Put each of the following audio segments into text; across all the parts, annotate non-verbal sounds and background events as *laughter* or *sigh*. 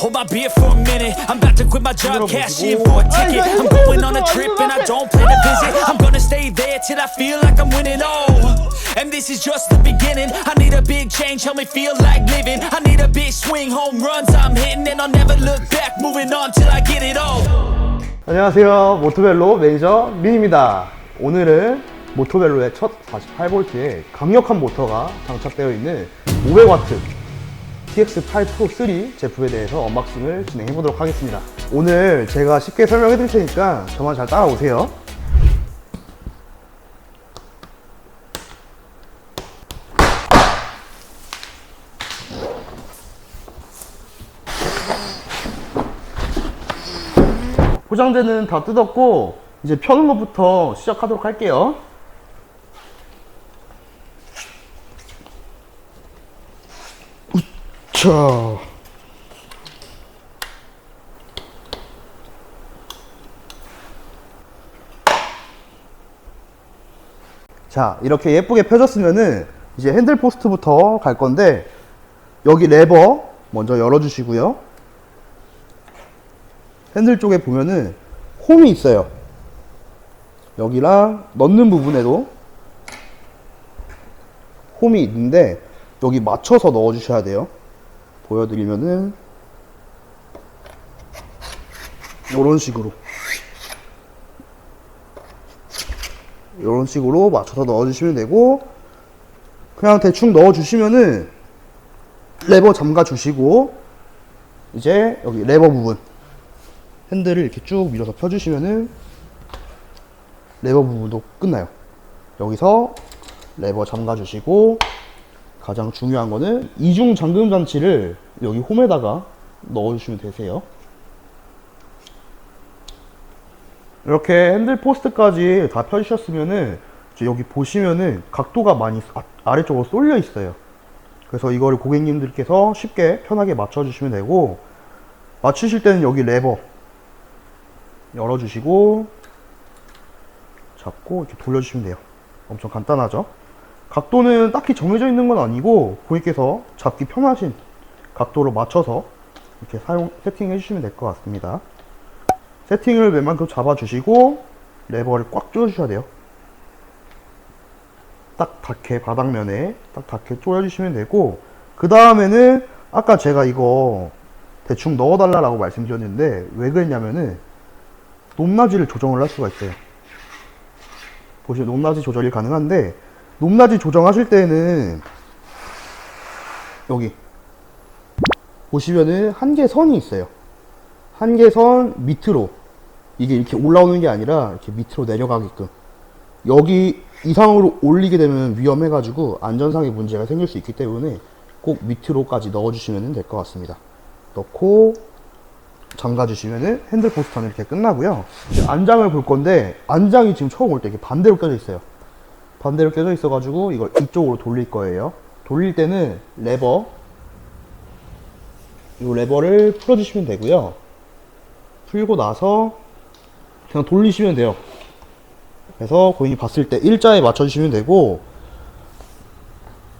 Hold my beer for a minute. I'm about to quit my job, cash in for a ticket. I'm going on a trip and I don't plan to visit. I'm gonna stay there till I feel like I'm winning. Oh, and this is just the beginning. I need a big change, help me feel like living. I need a big swing, home runs I'm hitting, and I'll never look back. Moving on till I get it all. 안녕하세요. 모토벨로 매니저 민입니다. 오늘은 모토벨로의 첫 48V의 강력한 모터가 장착되어 있는 500W TX8 Pro 3 제품에 대해서 언박싱을 진행해 보도록 하겠습니다. 오늘 제가 쉽게 설명해 드릴 테니까 저만 잘 따라오세요. 포장재는 다 뜯었고 이제 펴는 것부터 시작하도록 할게요. 자. 자, 이렇게 예쁘게 펴졌으면은 이제 핸들 포스트부터 갈 건데 여기 레버 먼저 열어주시고요. 핸들 쪽에 보면은 홈이 있어요. 여기랑 넣는 부분에도 홈이 있는데 여기 맞춰서 넣어 주셔야 돼요. 보여드리면은 이런 식으로 이런 식으로 맞춰서 넣어 주시면 되고 그냥 대충 넣어 주시면은 레버 잠가 주시고 이제 여기 레버 부분 핸들을 이렇게 쭉 밀어서 펴주시면은 레버 부분도 끝나요. 여기서 레버 잠가 주시고 가장 중요한 거는 이중 잠금 장치를 여기 홈에다가 넣어 주시면 되세요. 이렇게 핸들 포스트까지 다 펴주셨으면은 여기 보시면은 각도가 많이 아, 아래쪽으로 쏠려 있어요. 그래서 이거를 고객님들께서 쉽게 편하게 맞춰주시면 되고 맞추실 때는 여기 레버 열어주시고 잡고 이렇게 돌려주시면 돼요. 엄청 간단하죠? 각도는 딱히 정해져 있는 건 아니고 고객께서 잡기 편하신 각도로 맞춰서 이렇게 사용 세팅해 주시면 될 것 같습니다. 세팅을 웬만큼 잡아 주시고 레버를 꽉 조여 주셔야 돼요. 딱 닿게 바닥면에 딱 닿게 조여 주시면 되고 그 다음에는 아까 제가 이거 대충 넣어 달라고 말씀드렸는데 왜 그랬냐면은 높낮이를 조정을 할 수가 있어요. 보시면 높낮이 조절이 가능한데 높낮이 조정하실 때는 여기 보시면은 한계선이 있어요. 한계선 밑으로 이게 이렇게 올라오는 게 아니라 이렇게 밑으로 내려가게끔 여기 이상으로 올리게 되면 위험해가지고 안전상의 문제가 생길 수 있기 때문에 꼭 밑으로까지 넣어주시면 될 것 같습니다. 넣고 잠가주시면은 핸들 포스터는 이렇게 끝나고요. 안장을 볼 건데 안장이 지금 처음 올 때 이렇게 반대로 껴져 있어요. 반대로 껴져 있어가지고 이걸 이쪽으로 돌릴 거예요. 돌릴 때는 레버 이 레버를 풀어주시면 되고요. 풀고 나서 그냥 돌리시면 돼요. 그래서 고객이 봤을 때 일자에 맞춰주시면 되고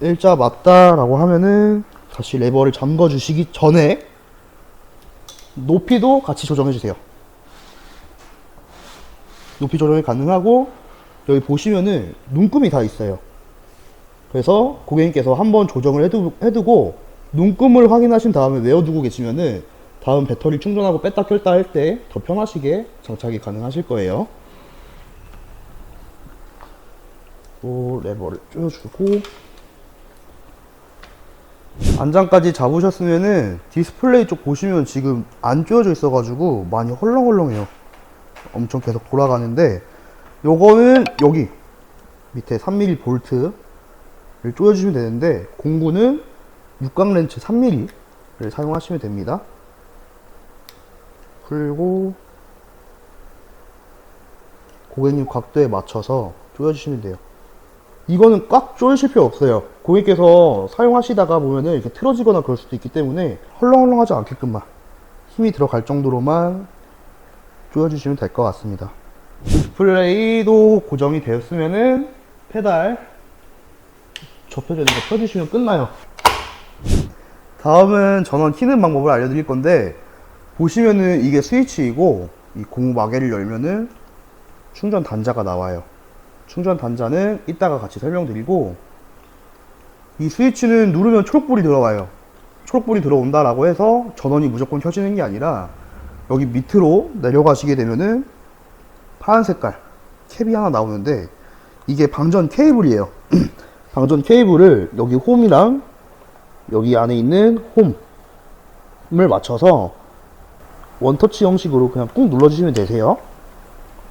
일자 맞다라고 하면은 다시 레버를 잠궈 주시기 전에 높이도 같이 조정해 주세요. 높이 조정이 가능하고 여기 보시면은 눈금이 다 있어요. 그래서 고객님께서 한번 조정을 해두, 해두고 눈금을 확인하신 다음에 외워두고 계시면은 다음 배터리 충전하고 뺐다 꼈다 할 때 더 편하시게 장착이 가능하실 거예요. 또 레버를 조여주고 안장까지 잡으셨으면은 디스플레이 쪽 보시면 지금 안 조여져 있어가지고 많이 헐렁헐렁해요. 엄청 계속 돌아가는데 요거는 여기 밑에 3mm 볼트를 조여주시면 되는데 공구는 육각 렌치 3mm를 사용하시면 됩니다. 풀고 고객님 각도에 맞춰서 조여주시면 돼요. 이거는 꽉 조이실 필요 없어요. 고객께서 사용하시다가 보면은 이렇게 틀어지거나 그럴 수도 있기 때문에 헐렁헐렁하지 않게끔만 힘이 들어갈 정도로만 조여주시면 될 것 같습니다. 디스플레이도 고정이 되었으면은 페달 접혀져 있는 거 펴주시면 끝나요. 다음은 전원 키는 방법을 알려드릴 건데 보시면은 이게 스위치이고 이 고무 마개를 열면은 충전 단자가 나와요. 충전 단자는 이따가 같이 설명드리고 이 스위치는 누르면 초록불이 들어와요. 초록불이 들어온다라고 해서 전원이 무조건 켜지는 게 아니라 여기 밑으로 내려가시게 되면은 파란 색깔 캡이 하나 나오는데 이게 방전 케이블이에요. *clears throat* 방전 케이블을 여기 홈이랑 여기 안에 있는 홈을 맞춰서 원터치 형식으로 그냥 꾹 눌러주시면 되세요.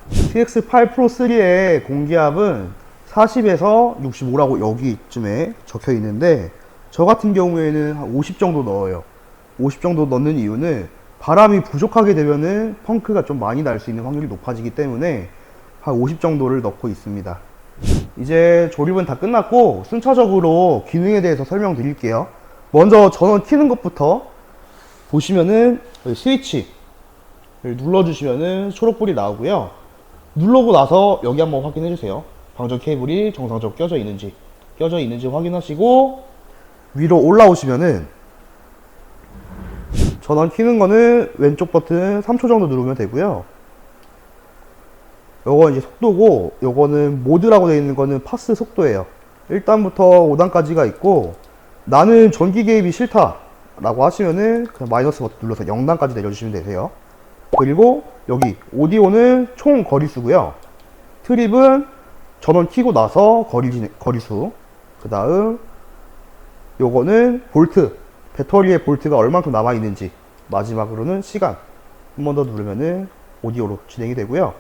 TX8 프로 3의 공기압은 40에서 65라고 여기쯤에 적혀 있는데 저 같은 경우에는 한 50 정도 넣어요. 50 정도 넣는 이유는 바람이 부족하게 되면은 펑크가 좀 많이 날 수 있는 확률이 높아지기 때문에 한 50 정도를 넣고 있습니다. 이제 조립은 다 끝났고 순차적으로 기능에 대해서 설명드릴게요. 먼저 전원 키는 것부터 보시면은 스위치를 눌러주시면은 초록불이 나오고요. 누르고 나서 여기 한번 확인해 주세요. 방전 케이블이 정상적으로 껴져 있는지 껴져 있는지 확인하시고 위로 올라오시면은 전원 키는 거는 왼쪽 버튼 3초 정도 누르면 되고요. 요거 이제 속도고 요거는 모드라고 되어 있는 거는 파스 속도예요. 1단부터 5단까지가 있고 나는 전기 개입이 싫다 라고 하시면은 그냥 마이너스 버튼 눌러서 0단까지 내려주시면 되세요. 그리고 여기 오디오는 총 거리수고요. 트립은 전원 키고 나서 거리, 거리수. 그 다음 요거는 볼트. 배터리에 볼트가 얼만큼 남아있는지. 마지막으로는 시간. 한 번 더 누르면은 오디오로 진행이 되고요.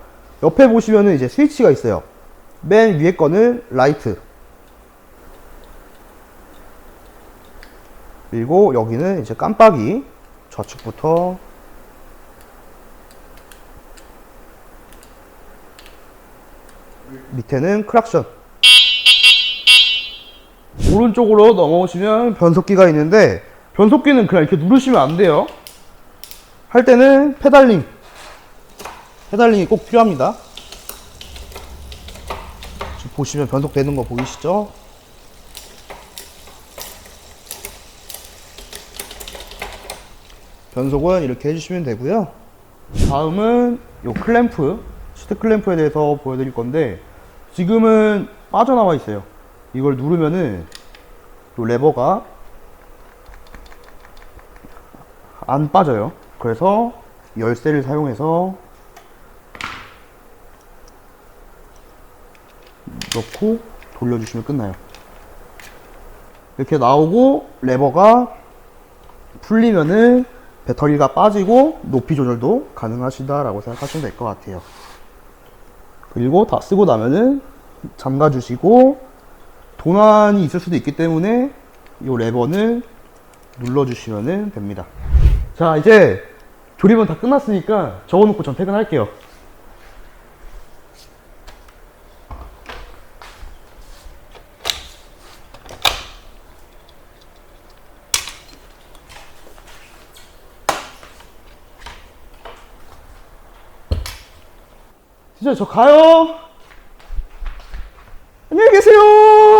옆에 보시면은 이제 스위치가 있어요. 맨 위에 거는 라이트. 그리고 여기는 이제 깜빡이. 좌측부터 밑에는 크락션. 오른쪽으로 넘어오시면 변속기가 있는데 변속기는 그냥 이렇게 누르시면 안 돼요. 할 때는 페달링. 페달링이 꼭 필요합니다. 지금 보시면 변속되는 거 보이시죠? 변속은 이렇게 해주시면 되고요. 다음은 요 클램프, 시트 클램프에 대해서 보여드릴 건데 지금은 빠져나와 있어요. 이걸 누르면은 요 레버가 안 빠져요. 그래서 열쇠를 사용해서 넣고 돌려주시면 끝나요. 이렇게 나오고 레버가 풀리면은 배터리가 빠지고 높이 조절도 가능하시다라고 생각하시면 될 것 같아요. 그리고 다 쓰고 나면은 잠가 주시고 도난이 있을 수도 있기 때문에 이 레버는 눌러 주시면 됩니다. 자, 이제 조립은 다 끝났으니까 적어놓고 전 퇴근할게요. 진짜 저 가요. 안녕히 계세요.